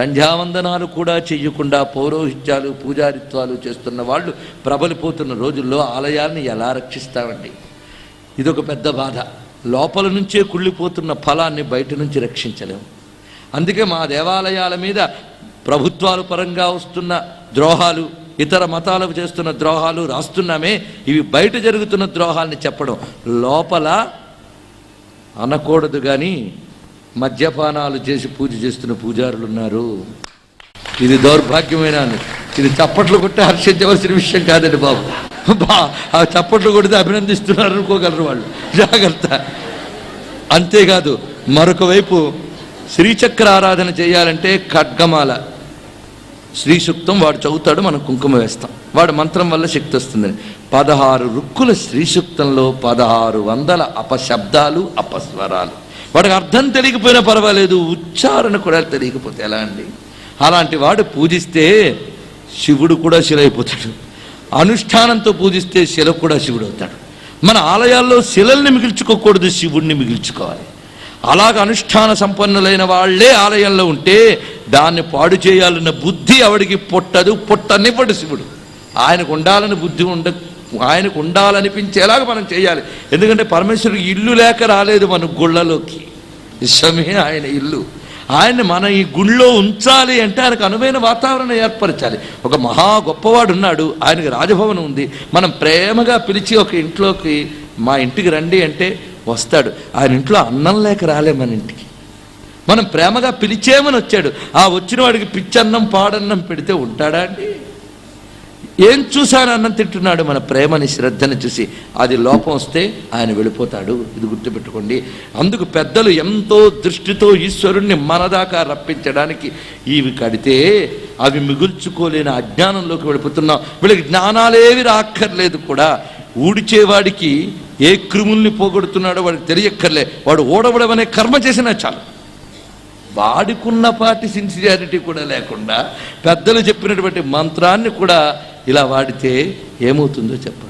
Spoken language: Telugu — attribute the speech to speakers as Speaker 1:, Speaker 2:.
Speaker 1: సంధ్యావందనాలు కూడా చేయకుండా పౌరోహిత్యాలు పూజారిత్వాలు చేస్తున్న వాళ్ళు ప్రబలిపోతున్న రోజుల్లో ఆలయాల్ని ఎలా రక్షిస్తామండి? ఇదొక పెద్ద బాధ. లోపల నుంచే కుళ్ళిపోతున్న ఫలాన్ని బయట నుంచి రక్షించలేము అందుకే మా దేవాలయాల మీద ప్రభుత్వాల పరంగా వస్తున్న ద్రోహాలు ఇతర మతాలకు చేస్తున్న ద్రోహాలు రాస్తున్నామే. ఇవి బయట జరుగుతున్న ద్రోహాల్ని చెప్పడం. లోపల అనకూడదు కానీ మద్యపానాలు చేసి పూజ చేస్తున్న పూజారులు ఉన్నారు ఇది దౌర్భాగ్యమైన ఇది చప్పట్లు కొట్టి హర్షించవలసిన విషయం కాదండి బాబు. బా ఆ చప్పట్లు కొడితే అభినందిస్తున్నారు అనుకోగలరు వాళ్ళు. జాగ్రత్త. అంతేకాదు మరొక వైపు శ్రీచక్ర ఆరాధన చేయాలంటే ఖడ్గమాల. శ్రీ సూక్తం వాడు చదువుతాడు మనం కుంకుమ వేస్తాం. వాడు మంత్రం వల్ల శక్తి వస్తుందని. పదహారు రుక్కుల శ్రీ సూక్తంలో పదహారు వందల అపశబ్దాలు అపస్వరాలు. వాడికి అర్థం తెలియకపోయినా పర్వాలేదు ఉచ్చారణ కూడా తెలియకపోతే ఎలా అండి? అలాంటి వాడు పూజిస్తే శివుడు కూడా శిలైపోతాడు. అనుష్ఠానంతో పూజిస్తే శిల కూడా శివుడు అవుతాడు. మన ఆలయాల్లో శిలల్ని మిగిల్చుకోకూడదు శివుణ్ణి మిగిల్చుకోవాలి. అలాగ అనుష్ఠాన సంపన్నులైన వాళ్ళే ఆలయంలో ఉంటే దాన్ని పాడు చేయాలన్న బుద్ధి ఆవిడికి పొట్టదు పొట్టనివ్వడు శివుడు. ఆయనకు ఉండాలని బుద్ధి ఉండ ఆయనకు ఉండాలనిపించేలాగా మనం చేయాలి. ఎందుకంటే పరమేశ్వరుడికి ఇల్లు లేక రాలేదు మన గుళ్ళలోకి. విశ్వమే ఆయన ఇల్లు. ఆయన్ని మన ఈ గుళ్ళో ఉంచాలి అంటే ఆయనకు అనువైన వాతావరణం ఏర్పరచాలి. ఒక మహా గొప్పవాడు ఉన్నాడు ఆయనకి రాజభవనం ఉంది. మనం ప్రేమగా పిలిచి ఒక ఇంట్లోకి మా ఇంటికి రండి అంటే వస్తాడు. ఆయన ఇంట్లో అన్నం లేక రాలే మన ఇంటికి. మనం ప్రేమగా పిలిచేమని వచ్చాడు. ఆ వచ్చిన వాడికి పిచ్చన్నం పాడన్నం పెడితే ఉంటాడా అండి? ఏం చూశాను అన్న తింటున్నాడు? మన ప్రేమని శ్రద్ధని చూసి. అది లోపం వస్తే ఆయన వెళ్ళిపోతాడు. ఇది గుర్తుపెట్టుకోండి. అందుకు పెద్దలు ఎంతో దృష్టితో ఈశ్వరుణ్ణి మనదాకా రప్పించడానికి ఇవి కడితే అవి మిగుల్చుకోలేని అజ్ఞానంలోకి వెళ్ళిపోతున్నాం. వీళ్ళకి జ్ఞానాలేవి రాక్కర్లేదు కూడా. ఊడిచేవాడికి ఏ క్రిముల్ని పోగొడుతున్నాడో వాడికి తెలియక్కర్లే. వాడు ఓడవడం అనే కర్మ చేసినా చాలు. వాడికున్నపాటి సిన్సియారిటీ కూడా లేకుండా పెద్దలు చెప్పినటువంటి మంత్రాన్ని కూడా ఇలా వాడితే ఏమవుతుందో చెప్పండి.